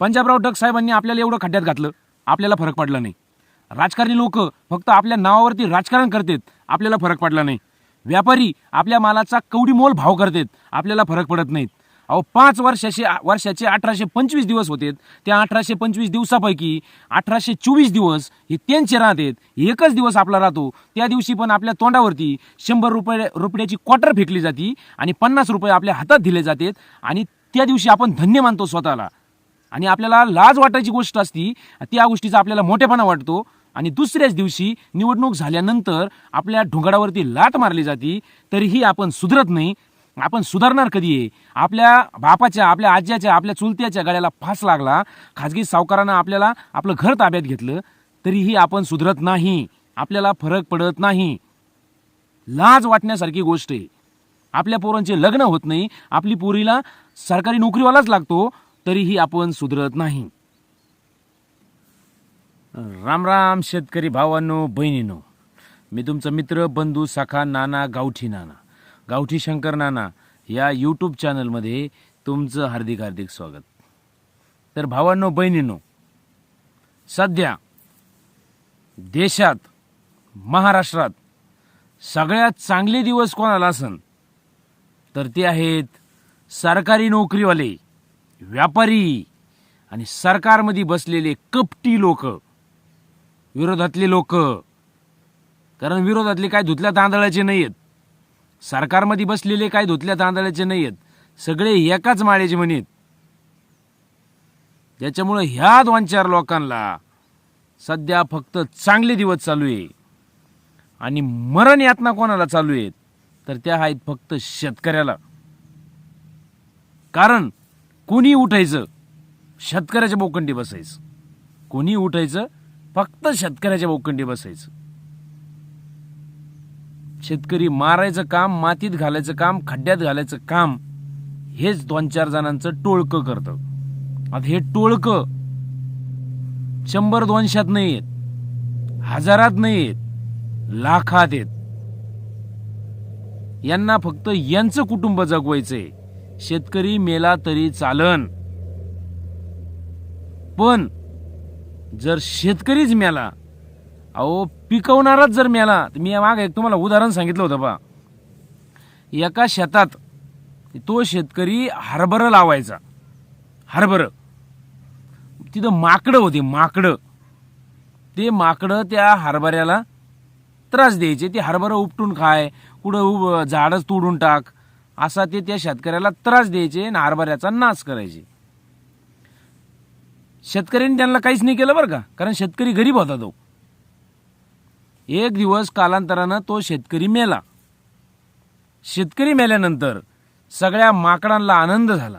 पंजाबराव डग साहेबांनी आपल्याला एवढं खड्ड्यात घातलं. आपल्याला फरक पडला नाही. राजकारणी लोक फक्त आपल्या नावावरती राजकारण करतात. आपल्याला फरक पडला नाही. व्यापारी आपल्या मालाचा कवडी मोल भाव करतात. आपल्याला फरक पडत नाहीत. अहो पाच वर्षाचे वर्षाचे अठराशे पंचवीस दिवस होते त्या अठराशे पंचवीस दिवसापैकी अठराशे चोवीस दिवस हे त्यांचे राहतात. एकच दिवस आपला राहतो. त्या दिवशी पण आपल्या तोंडावरती शंभर रुपये रुपयाची क्वार्टर फेकली जाती आणि पन्नास रुपये आपल्या हातात दिले जातात आणि त्या दिवशी आपण धन्य मानतो स्वतःला. आणि आपल्याला लाज वाटायची गोष्ट असती त्या गोष्टीचा आपल्याला मोठेपणा वाटतो. आणि दुसऱ्याच दिवशी निवडणूक झाल्यानंतर आपल्या ढोंगाडावरती लाट मारली जाती तरीही आपण सुधरत नाही. आपण सुधारणार कधी आहे? आपल्या बापाच्या आपल्या आज्याच्या आपल्या चुलत्याच्या गळ्याला फास लागला. खाजगी सावकारानं आपल्याला आपलं घर ताब्यात घेतलं तरीही आपण सुधरत नाही. आपल्याला फरक पडत नाही. लाज वाटण्यासारखी गोष्ट आहे. आपल्या पोरांचे लग्न होत नाही. आपली पोरीला सरकारी नोकरीवालाच लागतो. तरीही आपण सुधरत नाही. राम राम शेतकरी भावांनो बहिणीनो. मी तुमचा मित्र बंधू सखा नाना गावठी नाना गावठी शंकर नाना या यूट्यूब चॅनलमध्ये तुमचं हार्दिक हार्दिक स्वागत. तर भावांनो बहिणीनो सध्या देशात महाराष्ट्रात सगळ्यात चांगले दिवस कोणाला असन? तर ते आहेत सरकारी नोकरीवाले. व्यापारी आणि सरकारमध्ये बसलेले कपटी लोक विरोधातले लोक. कारण विरोधातले काय धुतल्या तांदळाचे नाही आहेत सरकारमध्ये बसलेले काय धुतल्या तांदळाचे नाही आहेत सगळे एकाच माळ्याचे म्हणेत. त्याच्यामुळं ह्या दोन चार लोकांना सध्या फक्त चांगले दिवस चालू आहे. आणि मरण यातना कोणाला चालू आहेत तर त्या आहेत फक्त शेतकऱ्याला. कारण कोणी उठायचं? शेतकऱ्याच्या बोकंडी बसायचं. कोणी उठायचं? फक्त शेतकऱ्याच्या बोकंडी बसायचं. शेतकरी मारायचं काम मातीत घालायचं काम खड्ड्यात घालायचं काम हेच दोन चार जणांचं टोळकं करतं. आता हे टोळकं शंभर दोनशात नाही आहेत. हजारात नाही आहेत. लाखात आहेत. यांना फक्त यांचं कुटुंब जगवायचंय. शेतकरी मेला तरी चालन. पण जर शेतकरीच मेला अहो पिकवणाराच जर मेला तर मी माग एक तुम्हाला उदाहरण सांगितलं होतं बा. एका शेतात तो शेतकरी हरभरं लावायचा. हरभरं. तिथं माकडं होते माकडं. ते माकडं त्या हरभऱ्याला त्रास द्यायचे. ते हरभरं उपटून खाय कुठं उब झाडच तोडून टाक असा ते त्या शेतकऱ्याला त्रास द्यायचे आणि हरभऱ्याचा नाश करायचे. शेतकऱ्यांनी त्यांना काहीच नाही केलं बरं का कारण शेतकरी गरीब होता तो. एक दिवस कालांतरानं तो शेतकरी मेला. शेतकरी मेल्यानंतर सगळ्या माकडांना आनंद झाला.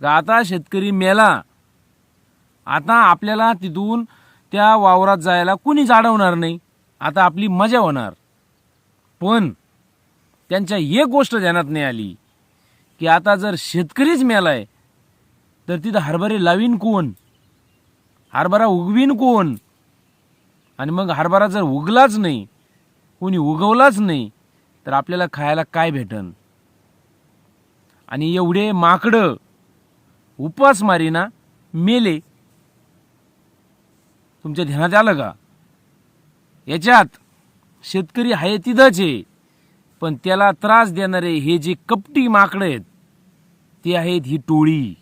का आता शेतकरी मेला. आता आपल्याला तिथून त्या वावरात जायला कुणीच अडवणार नाही. आता आपली मजा होणार. पण त्यांच्या एक गोष्ट ध्यानात नाही आली की आता जर शेतकरीच मेलाय तर तिथं हरभरे लावीन कोण? हरभरा उगवीन कोण? आणि मग हरभरा जर उगलाच नाही कोणी उगवलाच नाही तर आपल्याला खायला काय भेटन? आणि एवढे माकडं उपासमारीना मेले. तुमच्या ध्यानात आलं का? याच्यात शेतकरी आहे तिथंच आहे. पण त्याला त्रास देणारे हे जे कपटी माकडं आहेत ते आहेत ही टोळी.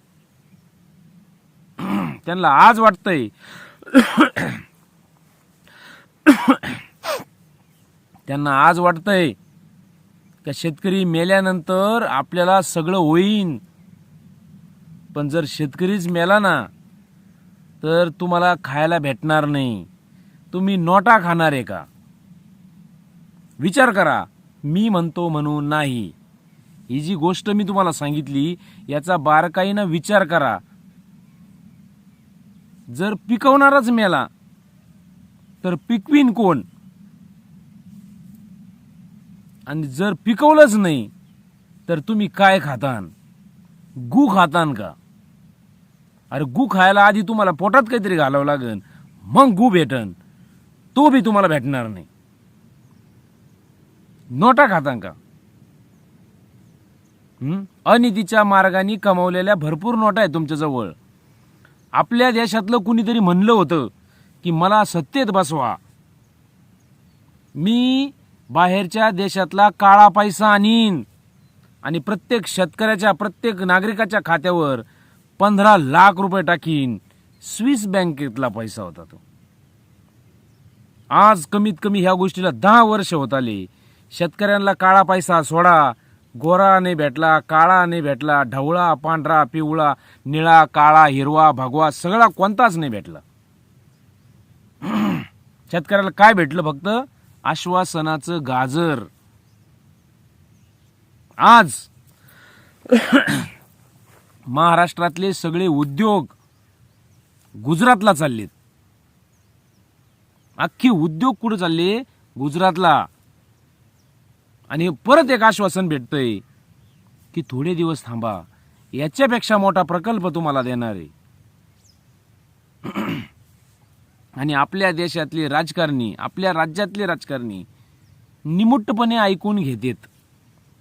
त्यांना आज वाटतंय त्यांना आज वाटतंय का शेतकरी मेल्यानंतर आपल्याला सगळं होईन. पण जर शेतकरीच मेला ना तर तुम्हाला खायला भेटणार नाही. तुम्ही नोटा खाणार आहे का? विचार करा. मी म्हणतो म्हणून नाही. ही जी गोष्ट मी तुम्हाला सांगितली याचा बारकाईनं विचार करा. जर पिकवणारच मेला तर पिकवीन कोण? आणि जर पिकवलंच नाही तर तुम्ही काय खातान? गू खातान का? अरे गू खायला आधी तुम्हाला पोटात काहीतरी घालावं लागेल मग गू भेटन. तो बी तुम्हाला भेटणार नाही. नोटा खातां का? अनितीच्या मार्गाने कमावलेल्या भरपूर नोटा आहेत तुमच्याजवळ आपल्या देशातलं कुणीतरी म्हणलं होतं की मला सत्तेत बसवा. मी बाहेरच्या देशातला काळा पैसा आणीन. आणि प्रत्येक शेतकऱ्याच्या प्रत्येक नागरिकाच्या खात्यावर पंधरा लाख रुपये टाकीन. स्विस बँकेतला पैसा होता तो. आज कमीत कमी ह्या गोष्टीला दहा वर्ष होत आले. शेतकऱ्यांना काळा पैसा सोडा. गोरा नाही भेटला काळा नाही भेटला ढवळा पांढरा पिवळा निळा काळा हिरवा भगवा सगळा कोणताच नाही भेटला. शेतकऱ्याला काय भेटलं फक्त? आश्वासनाचं गाजर. आज महाराष्ट्रातले सगळे उद्योग गुजरातला चाललेत. अख्खे उद्योग कुठं चालले? गुजरातला. आणि परत एक आश्वासन भेटतंय की थोडे दिवस थांबा. याच्यापेक्षा मोठा प्रकल्प तुम्हाला देणार आहे. आणि आपल्या देशातले राजकारणी आपल्या राज्यातले राजकारणी निमुट्टपणे ऐकून घेतेत.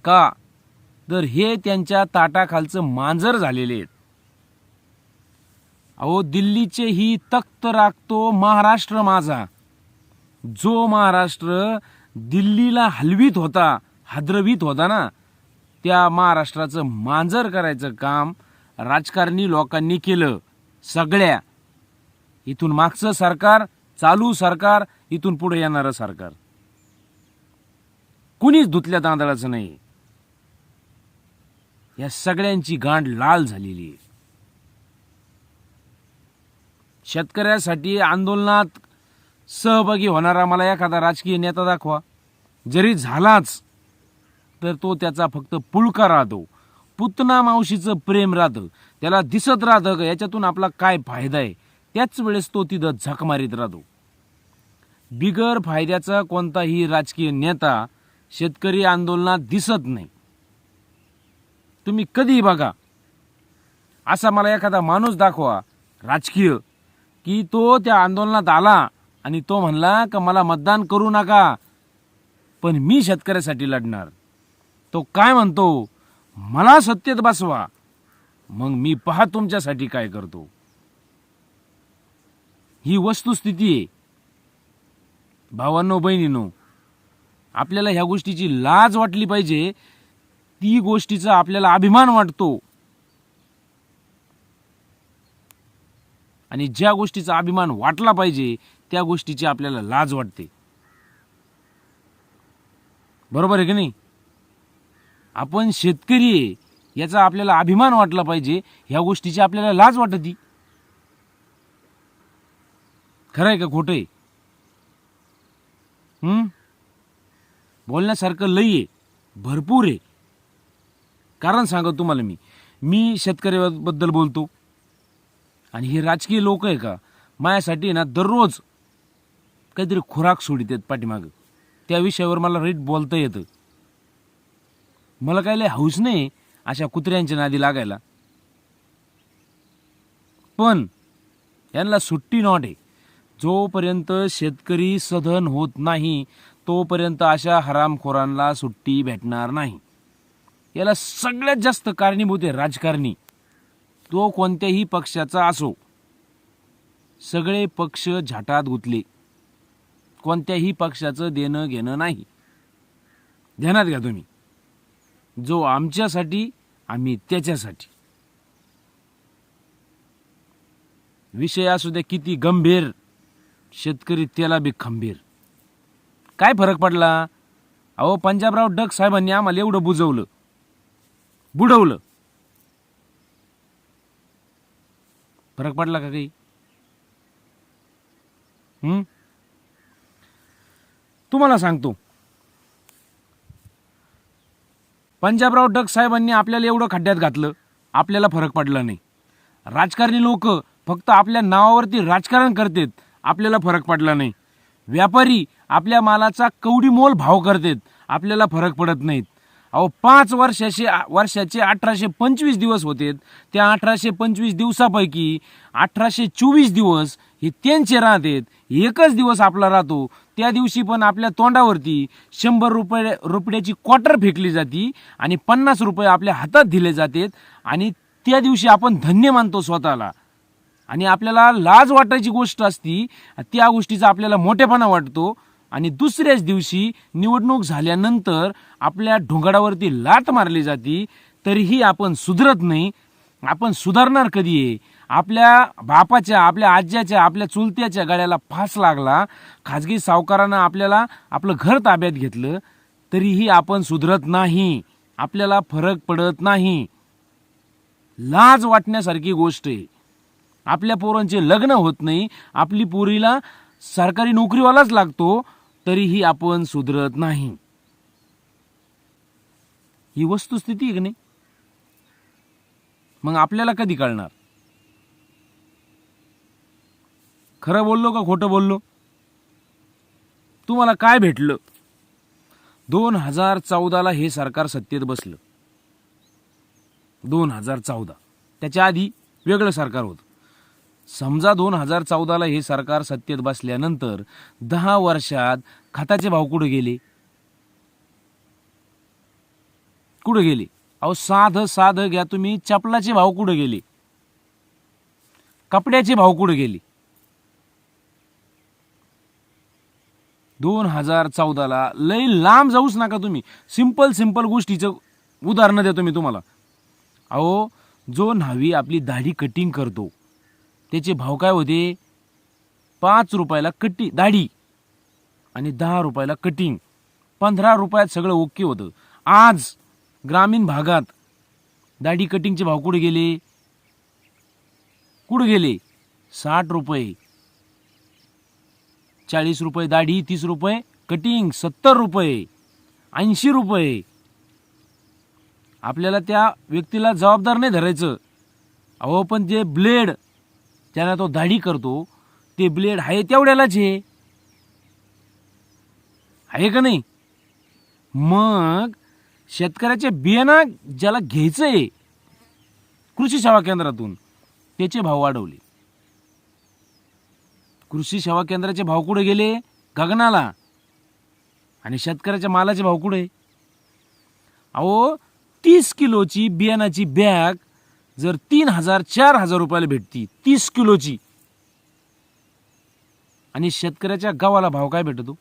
का? तर हे त्यांच्या ताटाखालचं मांजर झालेले आहेत. अहो दिल्लीचे ही तख्त राखतो महाराष्ट्र माझा. जो महाराष्ट्र दिल्लीला हलवीत होता हादरवीत होता ना. त्या महाराष्ट्राचं मांजर करायचं काम राजकारणी लोकांनी केलं. सगळ्या. इथून मागचं सरकार चालू सरकार इथून पुढे येणारं सरकार. कुणीच धुतल्या तांदळाचं नाही. या सगळ्यांची गांड लाल झालेली. आहे शेतकऱ्यासाठी आंदोलनात सहभागी होणारा मला एखादा राजकीय नेता दाखवा. जरी झालाच तर तो त्याचा फक्त पुळका राहतो. पुतना मावशीचं प्रेम राहतं त्याला दिसत राहतं का याच्यातून आपला काय फायदा आहे? त्याच वेळेस तो तिथं झक मारीत राहतो. बिगर फायद्याचा कोणताही राजकीय नेता शेतकरी आंदोलनात दिसत नाही. तुम्ही कधीही बघा. असा मला एखादा माणूस दाखवा राजकीय की तो त्या आंदोलनात आला आणि तो म्हणला का मला मतदान करू नका पण मी शेतकऱ्यासाठी लढणार. तो काय म्हणतो? मला सत्तेत बसवा मग मी पहा तुमच्यासाठी काय करतो. ही वस्तुस्थिती आहे. भावांनो बहिणीनो आपल्याला ह्या गोष्टीची लाज वाटली पाहिजे. ती गोष्टीचा आपल्याला अभिमान वाटतो. आणि ज्या गोष्टीचा अभिमान वाटला पाहिजे त्या गोष्टीची आपल्याला लाज वाटते. बरोबर आहे की नाही? आपण शेतकरी आहे याचा आपल्याला अभिमान वाटला पाहिजे ह्या गोष्टीची आपल्याला लाज वाटती. खरं आहे का खोटं आहे? बोलण्यासारखं लई आहे भरपूर आहे. कारण सांगतो तुम्हाला मी मी शेतकऱ्याबद्दल बोलतो. आणि हे राजकीय लोक आहे का माझ्यासाठी ना दररोज काहीतरी खुराक सोडित आहेत पाठीमागं. त्या विषयावर मला रीट बोलता येतं. मला काय लय हौस नाही अशा कुत्र्यांच्या नादी लागायला. पण यांना सुट्टी नॉट आहे. जोपर्यंत शेतकरी सधन होत नाही तोपर्यंत अशा हरामखोरांना सुट्टी भेटणार नाही. याला सगळ्यात जास्त कारणीभूत आहे राजकारणी. तो कोणत्याही पक्षाचा असो. सगळे पक्ष झाटात गुतले. कोणत्याही पक्षाचं देणं घेणं नाही. ध्यानात घ्या तुम्ही. जो आमच्यासाठी आम्ही त्याच्यासाठी. विषय असू द्या किती गंभीर शेतकरी त्याला बी खंबीर. काय फरक पडला? अहो पंजाबराव डग साहेबांनी आम्हाला एवढं बुजवलं. बुडवलं. फरक पडला का काही? हम्म तुम्हाला सांगतो. पंजाबराव डग साहेबांनी आपल्याला एवढं खड्ड्यात घातलं आपल्याला फरक पडला नाही. राजकारणी लोक फक्त आपल्या नावावरती राजकारण करतात आपल्याला फरक पडला नाही. व्यापारी आपल्या मालाचा कवडी मोल भाव करतात आपल्याला फरक पडत नाहीत. अहो पाच वर्षाचे वर्षाचे अठराशे पंचवीस दिवस होते त्या अठराशे पंचवीस दिवसापैकी अठराशे चोवीस दिवस हे त्यांचे राहतात एकच दिवस आपला राहतो. त्या दिवशी पण आपल्या तोंडावरती शंभर रुपये रुपयाची क्वार्टर फेकली जाती आणि पन्नास रुपये आपल्या हातात दिले जातात आणि त्या दिवशी आपण धन्य मानतो स्वतःला. आणि आपल्याला लाज वाटायची गोष्ट असती त्या गोष्टीचा आपल्याला मोठेपणा वाटतो. आणि दुसऱ्याच दिवशी निवडणूक झाल्यानंतर आपल्या ढोंगाडावरती लात मारली जाती तरीही आपण सुधरत नाही. आपण सुधारणार कधी आहे? आपल्या बापाच्या आपल्या आज्याच्या आपल्या चुलत्याच्या गळ्याला फास लागला. खाजगी सावकारानं आपल्याला आपलं घर ताब्यात घेतलं तरीही आपण सुधरत नाही. आपल्याला फरक पडत नाही. लाज वाटण्यासारखी गोष्ट आहे. आपल्या पोरांचे लग्न होत नाही. आपली पोरीला सरकारी नोकरीवालाच लागतो तरीही आपण सुधरत नाही. ही वस्तुस्थिती आहे की नाही? मग आपल्याला कधी कळणार? खरं बोललो का खोटं बोललो? तुम्हाला काय भेटलं? दोन हजार चौदाला हे सरकार सत्तेत बसलं. दोन हजार चौदा. त्याच्या आधी वेगळं सरकार होतं. समजा दोन हजार चौदाला हे सरकार सत्तेत बसल्यानंतर दहा वर्षात खताचे भाव कुठे गेले? कुठे गेले? अहो साधं साधं घ्या तुम्ही चपलाचे भाव कुठे गेले? कपड्याचे भाव कुठे गेले? दोन हजार चौदाला लई लांब जाऊच नका तुम्ही. सिंपल सिंपल गोष्टीचं उदाहरणं देतो मी तुम्हाला. अहो जो न्हावी आपली दाढी कटिंग करतो त्याचे भाव काय होते? पाच रुपयाला कटी दाढी आणि दहा रुपयाला कटिंग पंधरा रुपयात सगळं ओके होतं. आज ग्रामीण भागात दाढी कटिंगचे भाव कुठे गेले? कुठे गेले? साठ रुपये. चाळीस रुपये दाढी तीस रुपये कटिंग सत्तर रुपये ऐंशी रुपये. आपल्याला त्या व्यक्तीला जबाबदार नाही धरायचं. अहो पण जे ब्लेड ज्याला तो दाढी करतो ते ब्लेड आहे तेवढ्यालाच हे. आहे का नाही? मग शेतकऱ्याचे बियाणं ज्याला घ्यायचं आहे कृषी सेवा केंद्रातून त्याचे भाव वाढवले. कृषी सेवा केंद्राचे भाव कुठे गेले? गगनाला. आणि शेतकऱ्याच्या मालाचे भाव कुठे? अहो तीस किलोची बियाणाची बॅग जर तीन हजार चार हजार रुपयाला भेटती तीस किलोची. आणि शेतकऱ्याच्या गावाला भाव काय भेटतो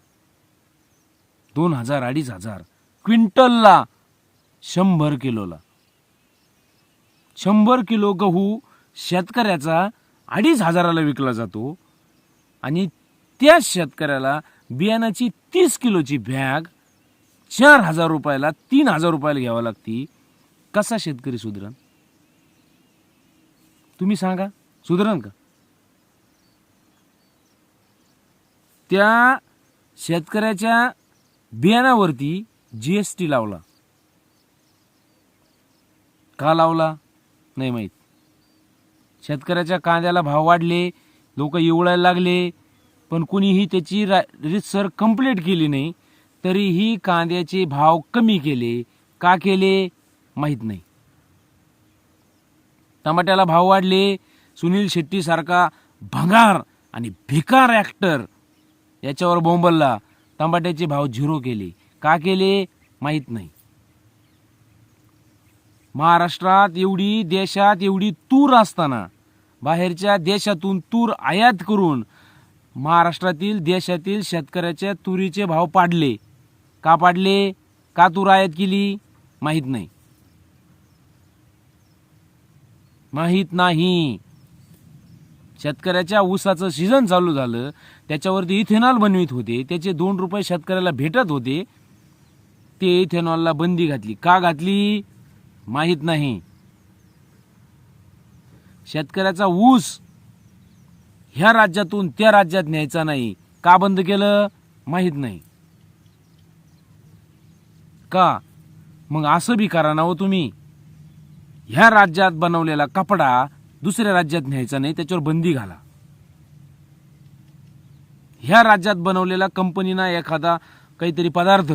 दोन हजार अडीच हजार. क्विंटलला शंभर किलोला. शंभर किलो गहू शेतकऱ्याचा अडीच हजाराला विकला जातो. आणि त्या शेतकऱ्याला बियाणाची तीस किलोची बॅग चार हजार रुपयाला तीन हजार रुपयाला घ्यावं लागती. कसा शेतकरी सुधरण? तुम्ही सांगा. सुधरण का? त्या शेतकऱ्याच्या बियाणावरती जी एस टी लावला. का लावला? नाही माहीत. शेतकऱ्याच्या कांद्याला भाव वाढले लोक येवळायला लागले पण कुणीही त्याची रा रितसर कंप्लीट केली नाही तरीही कांद्याचे भाव कमी केले. का केले? माहीत नाही. टमाट्याला भाव वाढले सुनील शेट्टीसारखा भंगार आणि भिकार ॲक्टर याच्यावर बोंबलला टमाट्याचे भाव झिरो केले. का केले? माहीत नाही. महाराष्ट्रात एवढी देशात एवढी तूर असताना बाहेरच्या देशातून तूर आयात करून महाराष्ट्रातील देशातील शेतकऱ्याच्या तुरीचे भाव पाडले. का पाडले? का तूर आयात केली? माहीत नाही. माहीत नाही. शेतकऱ्याच्या ऊसाचं सीझन चालू झालं. त्याच्यावरती इथेनॉल बनवित होते. त्याचे दोन रुपये शेतकऱ्याला भेटत होते. ते इथेनॉलला बंदी घातली. का घातली? माहीत नाही. शेतकऱ्याचा ऊस ह्या राज्यातून त्या राज्यात न्यायचा नाही. का बंद केलं? माहीत नाही. का? मग असं बी करा ना हो तुम्ही. ह्या राज्यात बनवलेला कपडा दुसऱ्या राज्यात न्यायचा नाही त्याच्यावर बंदी घाला. ह्या राज्यात बनवलेला कंपनीना एखादा काहीतरी पदार्थ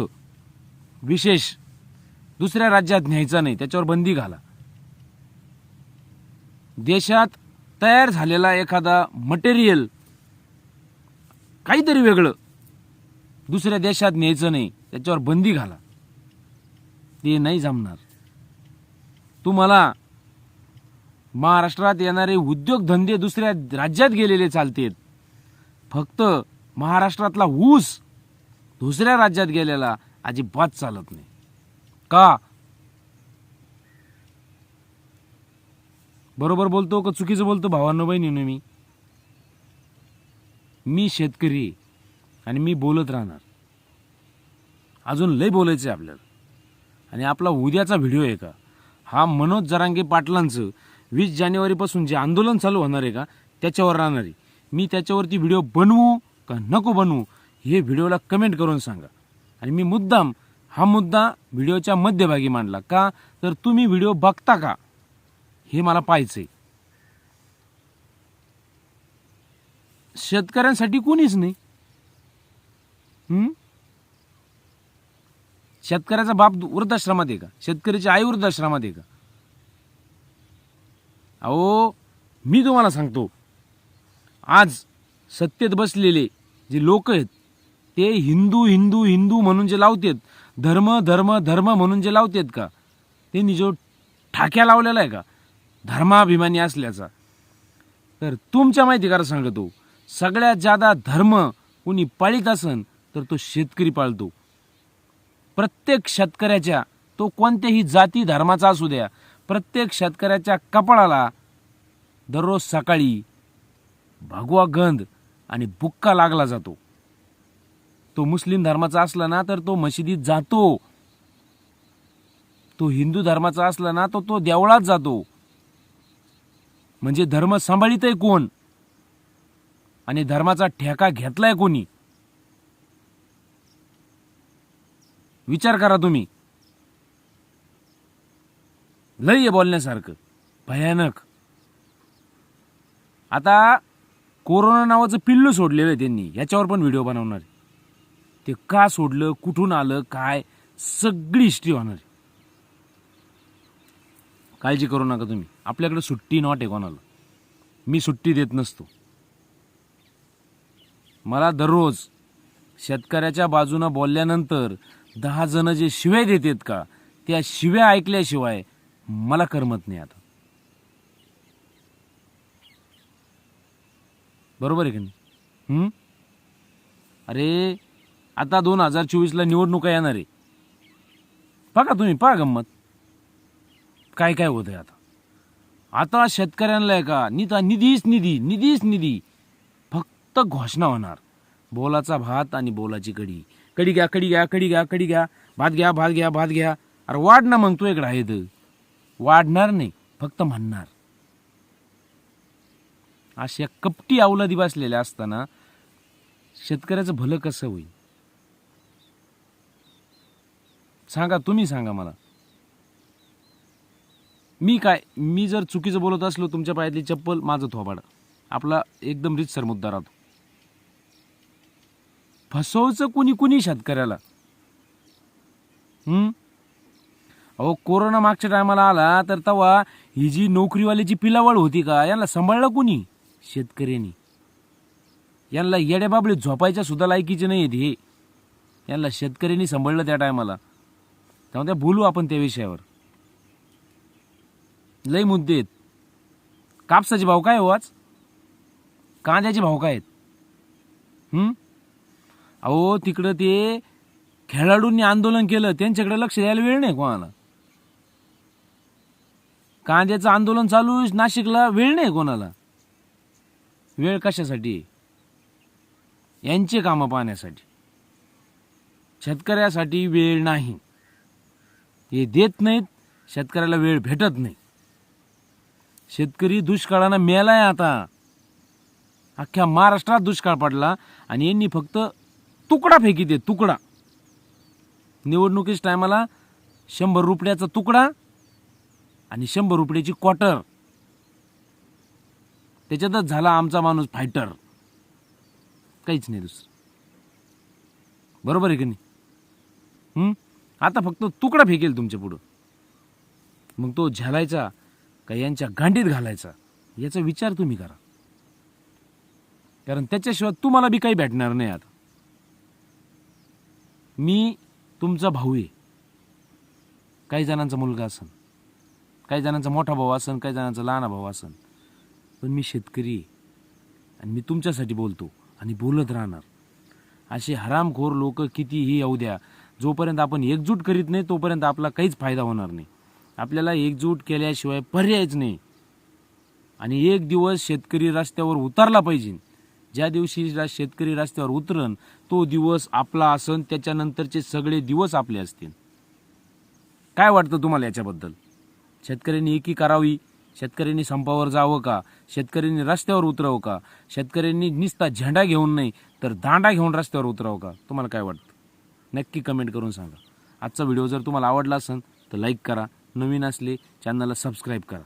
विशेष दुसऱ्या राज्यात न्यायचा नाही त्याच्यावर बंदी घाला. देशात तयार झालेला एखादा मटेरियल काहीतरी वेगळं दुसऱ्या देशात न्यायचं नाही त्याच्यावर बंदी घाला. ते नाही जमणार. तुम्हाला महाराष्ट्रात येणारे उद्योगधंदे दुसऱ्या राज्यात गेलेले चालतेत. फक्त महाराष्ट्रातला ऊस दुसऱ्या राज्यात गेलेला अजिबात चालत नाही. का? बरोबर बोलतो का चुकीचं बोलतो? भावांनो बहिणीनो मी. मी शेतकरी आणि मी बोलत राहणार. अजून लय बोलायचं आहे आपल्याला. आणि आपला उद्याचा व्हिडिओ आहे का? हा मनोज जरांगे पाटलांचं वीस जानेवारीपासून जे आंदोलन चालू होणार आहे का त्याच्यावर राहणार आहे. मी त्याच्यावरती व्हिडिओ बनवू का नको बनवू हे व्हिडिओला कमेंट करून सांगा. आणि मी मुद्दाम हा मुद्दा व्हिडिओच्या मध्यभागी मांडला. का? तर तुम्ही व्हिडिओ बघता का? हे मला पाहायचंय. शेतकऱ्यांसाठी कोणीच नाही. हम्म? शेतकऱ्याचा बाप वृद्धाश्रमात आहे का? शेतकऱ्याची आई वृद्धाश्रमात आहे का? अहो मी तुम्हाला सांगतो. आज सत्तेत बसलेले जे लोक आहेत ते हिंदू हिंदू हिंदू म्हणून जे लावतेत धर्म धर्म धर्म म्हणून जे लावतेत का त्यांनी जो ठाक्या लावलेला आहे का? धर्माभिमानी असल्याचा. तर तुमच्या माहिती करा सांगतो सगळ्यात जादा धर्म कुणी पाळीत असन तर तो शेतकरी पाळतो. प्रत्येक शेतकऱ्याच्या तो कोणत्याही जाती धर्माचा असू द्या प्रत्येक शेतकऱ्याच्या कपाळाला दररोज सकाळी भगवा गंध आणि बुक्का लागला जातो. तो मुस्लिम धर्माचा असला ना तर तो मशिदीत जातो. तो हिंदू धर्माचा असला ना तर तो देवळात जातो. म्हणजे धर्म सांभाळितय कोण? आणि धर्माचा ठेका घेतलाय कोणी? विचार करा तुम्ही. लय आहे बोलण्यासारखं. भयानक. आता कोरोना नावाचं पिल्लू सोडलेलं आहे त्यांनी. याच्यावर पण व्हिडिओ बनवणार आहे. ते का सोडलं कुठून आलं काय सगळी हिस्ट्री होणार आहे. काळजी करू नका तुम्ही. आपल्याकडे सुट्टी नॉट आहे कोणाला. मी सुट्टी देत नसतो. मला दररोज शेतकऱ्याच्या बाजूनं बोलल्यानंतर दहा जण जे शिव्या देतात का त्या शिव्या ऐकल्याशिवाय मला करमत नाही आता. बरोबर आहे की नाही? अरे आता दोन हजार चोवीसला निवडणुका येणार आहे. बघा तुम्ही पहा गंमत. काय काय होत आहे आता? आता शेतकऱ्यांना आहे का निता निधीच निधी निधीच निधी. फक्त घोषणा होणार. बोलाचा भात आणि बोलाची कडी कडी घ्या कडी घ्या कडी घ्या कडी घ्या. भात घ्या भात घ्या भात घ्या. अरे वाढ ना मग तू इकडे आहे तर वाढणार नाही फक्त म्हणणार. अशा कपटी अवलादी बसलेल्या असताना शेतकऱ्याचं भलं कसं होईल? सांगा तुम्ही सांगा मला. मी काय मी जर चुकीचं बोलत असलो तुमच्या पायातली चप्पल माझं थोबाड. आपला एकदम रितसर मुद्दा राहतो. फसवायचं कुणी कुणी शेतकऱ्याला? अहो कोरोना मागच्या टायमाला आला तर तेव्हा ही जी नोकरीवाल्याची पिलावळ होती का यांना सांभाळलं कुणी? शेतकऱ्यांनी. यांना येड्या बाबळे झोपायच्या सुद्धा लायकीचे नाही आहेत हे. यांना शेतकऱ्यांनी सांभाळलं त्या टायमाला त्यामुळे त्या बोलू आपण त्या विषयावर. लय मुद्दे आहेत. कापसाचे भाव काय हो आज? कांद्याचे भाव काय आहेत? अहो तिकडं ते खेळाडूंनी आंदोलन केलं त्यांच्याकडे लक्ष द्यायला वेळ नाही कोणाला. कांद्याचं आंदोलन चालू नाशिकला वेळ नाही कोणाला. वेळ कशासाठी यांचे कामं पाहण्यासाठी. शेतकऱ्यासाठी वेळ नाही. ते देत नाहीत शेतकऱ्याला वेळ भेटत नाही. शेतकरी दुष्काळानं मेलाय आता. अख्ख्या महाराष्ट्रात दुष्काळ पडला आणि यांनी फक्त तुकडा फेकी दे तुकडा. निवडणुकीच्या टायमाला शंभर रुपयाचा तुकडा आणि शंभर रुपयाची क्वार्टर. त्याच्यातच झाला आमचा माणूस फायटर. काहीच नाही दुसरं. बरोबर आहे की नाही? आता फक्त तुकडा फेकेल तुमच्या पुढं. मग तो झेलायचा का यांच्या गांडीत घालायचा? याचा विचार तुम्ही करा. कारण त्याच्याशिवाय तुम्हाला बी काही भेटणार नाही आता. मी तुमचा भाऊ आहे. काही जणांचा मुलगा असन. काही जणांचा मोठा भाऊ असन काही जणांचा लहान भाऊ असन. पण मी शेतकरी आणि मी तुमच्यासाठी बोलतो आणि बोलत राहणार. असे हरामखोर लोक कितीही येऊ द्या. जोपर्यंत आपण एकजूट करीत नाही तोपर्यंत आपला काहीच फायदा होणार नाही. आपल्याला एकजूट केल्याशिवाय पर्यायच नाही. आणि एक दिवस शेतकरी रस्त्यावर उतरला पाहिजे. ज्या दिवशी शेतकरी रस्त्यावर उतरन तो दिवस आपला असन त्याच्यानंतरचे सगळे दिवस आपले असतील. काय वाटतं तुम्हाला याच्याबद्दल? शेतकऱ्यांनी एकी करावी? शेतकऱ्यांनी संपावर जावं का? शेतकऱ्यांनी रस्त्यावर उतरावं का? शेतकऱ्यांनी नुसता झेंडा घेऊन नाही तर दांडा घेऊन रस्त्यावर उतरावं का? तुम्हाला काय वाटतं? नक्की कमेंट करून सांगा. आजचा व्हिडिओ जर तुम्हाला आवडला असेल तर लाईक करा. नवीन असले चॅनलला सबस्क्राईब करा.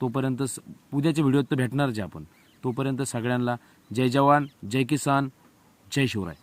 तोपर्यंत स- उद्याच्या व्हिडिओत तर भेटणारच आहे आपण. तोपर्यंत सगळ्यांना जय जवान जय किसान जय शिवराय.